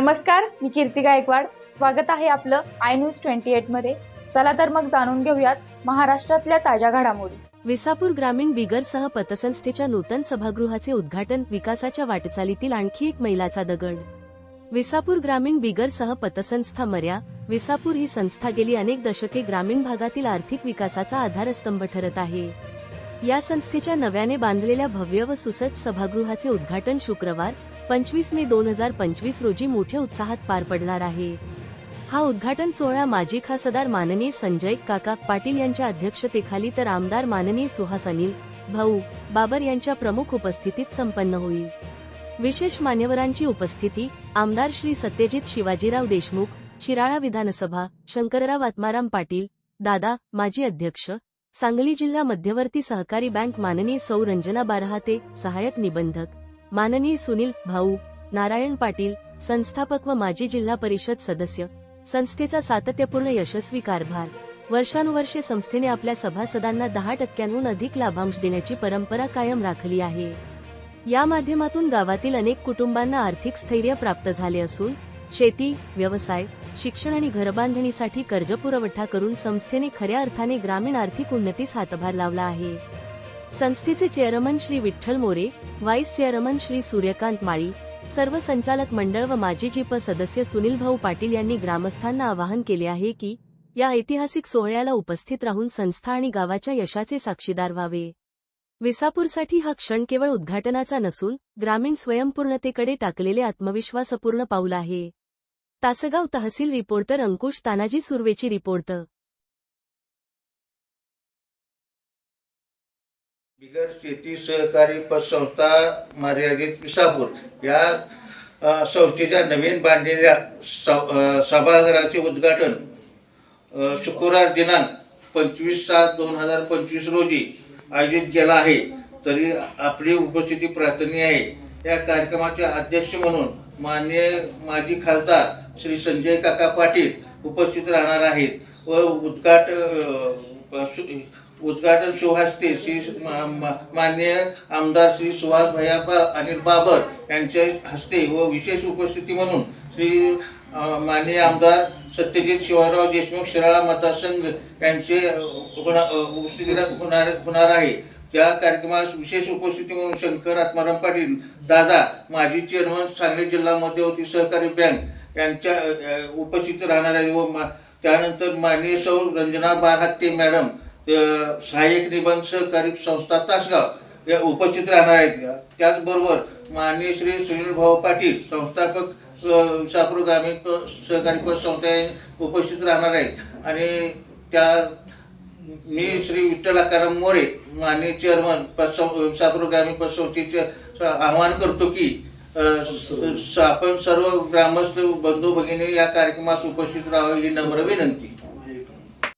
नमस्कार मी कीर्ती गायकवाड. स्वागत आहे आपलं आय न्यूज ट्वेंटी मध्ये. चला तर मग जाणून घेऊयात महाराष्ट्रातल्या ताज्या घडामोडी. विसापूर ग्रामीण बिगरसह पतसंस्थेच्या नूतन सभागृहाचे उद्घाटन विकासाच्या वाटचालीतील आणखी एक मैलाचा दगड. विसापूर ग्रामीण बिगरसह पतसंस्था मर्या विसापूर ही संस्था गेली अनेक दशके ग्रामीण भागातील आर्थिक विकासाचा आधारस्तंभ ठरत आहे. या संस्थेच्या नव्याने बांधलेल्या भव्य व सुसज्ज सभागृहाचे उद्घाटन शुक्रवार पंचवीस मे दोन हजार पंचवीस रोजी मोठ्या उत्साहात पार पडणार आहे. हा उद्घाटन सोहळा माजी खासदार माननीय संजय काका पाटील यांच्या अध्यक्षतेखाली तर आमदार माननीय सुहास अनिल भाऊ बाबर यांच्या प्रमुख उपस्थितीत संपन्न होईल. विशेष मान्यवरांची उपस्थिती आमदार श्री सत्यजित शिवाजीराव देशमुख शिराळा विधानसभा शंकरराव आत्माराम पाटील दादा माजी अध्यक्ष सांगली जिल्हा मध्यवर्ती सहकारी बँक माननीय सौ रंजना बारहाते सहाय्यक निबंधक. माननीय सुनील भाऊ नारायण पाटील संस्थापक व माजी जिल्हा परिषद सदस्य. संस्थेचा सातत्यपूर्ण यशस्वी कारभार. वर्षानुवर्षे संस्थेने आपल्या सभासदांना दहा टक्क्यांहून अधिक लाभांश देण्याची परंपरा कायम राखली आहे. या माध्यमातून गावातील अनेक कुटुंबांना आर्थिक स्थैर्य प्राप्त झाले असून शेती व्यवसाय शिक्षण आणि घरबांधणीसाठी कर्ज पुरवठा करून संस्थेने खऱ्या अर्थाने ग्रामीण आर्थिक उन्नतीस हातभार लावला आहे. संस्थेचे chairman Shri Vitthal More vice chairman Shri Suryakant Mali सर्व संचालक मंडळ व माजी जीप सदस्य सुनील भाऊ पाटील यांनी ग्रामस्थांना आवाहन केले आहे की या ऐतिहासिक सोहळ्याला उपस्थित राहून संस्था आणि गावाच्या यशाचे साक्षीदार व्हावे. विसापूरसाठी हा क्षण केवळ उद्घाटनाचा नसून ग्रामीण स्वयंपूर्णतेकडे टाकलेले आत्मविश्वासपूर्ण पाऊल आहे. तासगाव तहसील रिपोर्टर अंकुश तानाजी सुर्वेची रिपोर्ट. बिगर शेती सहकारी पतसंस्था मर्यादित विसापूर या संस्थेच्या नवीन बांधलेल्या सभागृहाचे उद्घाटन शुक्रवार दिनांक पंचवीस सात दोन हजार पंचवीस रोजी आयोजित केला आहे. तरी आपली उपस्थिती प्रार्थनीय आहे. या कार्यक्रमाचे अध्यक्ष म्हणून माननीय माजी खासदार श्री संजय काका पाटील उपस्थित राहणार आहेत व उद्घाट उद्घाटन शोभासते श्री माननीय आमदार श्री सुहास भैयाबा अनिल बाबर यांच्या हस्ते व विशेष उपस्थिती म्हणून श्री माननीय आमदार सत्यजित शिवाजीराव देशमुख शिराळा मतदारसंघ यांचे उपस्थिती होणार होणार आहे. त्या कार्यक्रमास विशेष उपस्थिती म्हणून शंकर आत्माराम पाटील दादा माजी चेअरमन सांगली जिल्हा मध्यवर्ती सहकारी बँक यांच्या उपस्थित राहणार आहे व मा- त्यानंतर माननीय सौ रंजना बारहत्ते मॅडम सहाय्यक निबंध सहकारी संस्था तासगाव या उपस्थित राहणार आहेत. त्याचबरोबर माननीय श्री सुनील भाऊ पाटील संस्थापक विसापूर ग्रामीण सहकारी पत संस्था उपस्थित राहणार आहेत. आणि त्या मी श्री विठ्ठल आकाराम मोरे माननीय चेअरमन पतसं ग्रामीण पतसंस्थेचे आवाहन करतो की आपण सर्व ग्रामस्थ बंधू भगिनी या कार्यक्रमास उपस्थित राहावे ही नम्र विनंती.